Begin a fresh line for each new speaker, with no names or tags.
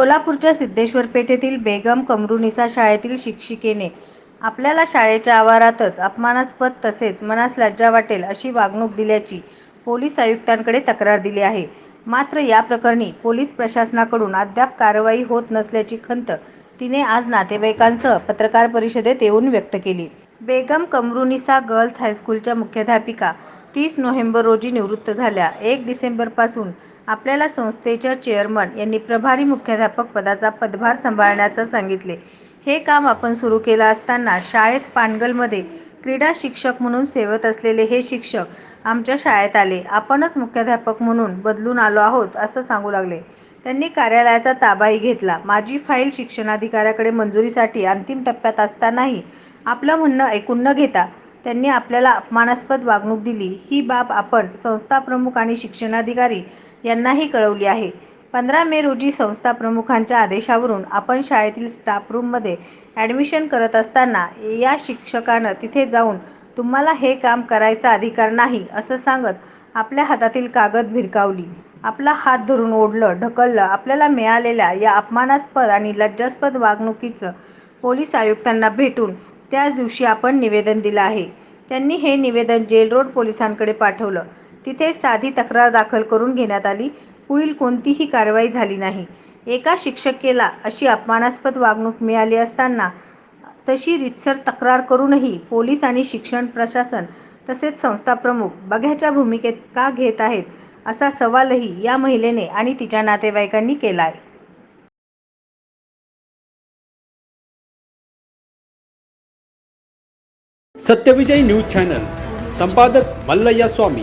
सोलापूरच्या सिद्धेश्वर पेठेतील बेगम कमरुनिसा शाळेतील शिक्षिकेने आपल्याला शाळेच्या आवारातच अपमानास्पद तसेच मनास लज्जा वाटेल अशी वागणूक दिल्याची पोलीस आयुक्तांकडे तक्रार दिली आहे. मात्र या प्रकरणी पोलीस प्रशासनाकडून अद्याप कारवाई होत नसल्याची खंत तिने आज नातेवाईकांसह पत्रकार परिषदेत येऊन व्यक्त केली. बेगम कमरुनिसा गर्ल्स हायस्कूलच्या मुख्याध्यापिका तीस नोव्हेंबर रोजी निवृत्त झाल्या. एक डिसेंबरपासून आपल्याला संस्थेच्या चेअरमन यांनी प्रभारी मुख्याध्यापक पदाचा पदभार सांभाळण्याचं सांगितले. हे काम आपण सुरू केलं असताना शाळेत पानगलमध्ये क्रीडा शिक्षक म्हणून सेवत असलेले हे शिक्षक आमच्या शाळेत आले. आपणच मुख्याध्यापक म्हणून बदलून आलो आहोत असं सांगू लागले. त्यांनी कार्यालयाचा ताबाही घेतला. माझी फाईल शिक्षणाधिकाऱ्याकडे मंजुरीसाठी अंतिम टप्प्यात असतानाही आपलं म्हणणं ऐकून न घेता त्यांनी आपल्याला अपमानास्पद वागणूक दिली ही बाब आपण संस्थाप्रमुख आणि शिक्षणाधिकारी यांनाही कळवली आहे. पंधरा मे रोजी संस्था प्रमुखांच्या आदेशावरून आपण शाळेतील स्टाफ रूममध्ये ॲडमिशन करत असताना या शिक्षकानं तिथे जाऊन तुम्हाला हे काम करायचा अधिकार नाही असं सांगत आपल्या हातातील कागद भिरकावली, आपला हात धरून ओढलं ढकललं. आपल्याला मिळालेल्या या अपमानास्पद आणि लज्जास्पद वागणुकीचं पोलीस आयुक्तांना भेटून त्याच दिवशी आपण निवेदन दिलं आहे. त्यांनी हे निवेदन जेल रोड पोलिसांकडे पाठवलं. तिथे साधी तक्रार दाखल करून घेण्यात आली. पुढील कोणतीही कारवाई झाली नाही. एका शिक्षकेला अशी अपमानास्पद वागणूक मिळाली असताना तशी रितसर तक्रार करूनही पोलीस आणि शिक्षण प्रशासन तसेच संस्थाप्रमुख बघ्याच्या भूमिकेत का घेत आहेत असा सवालही या महिलेने आणि तिच्या नातेवाईकांनी केला आहे
सत्यविजय न्यूज चॅनल संपादक मल्लय्या स्वामी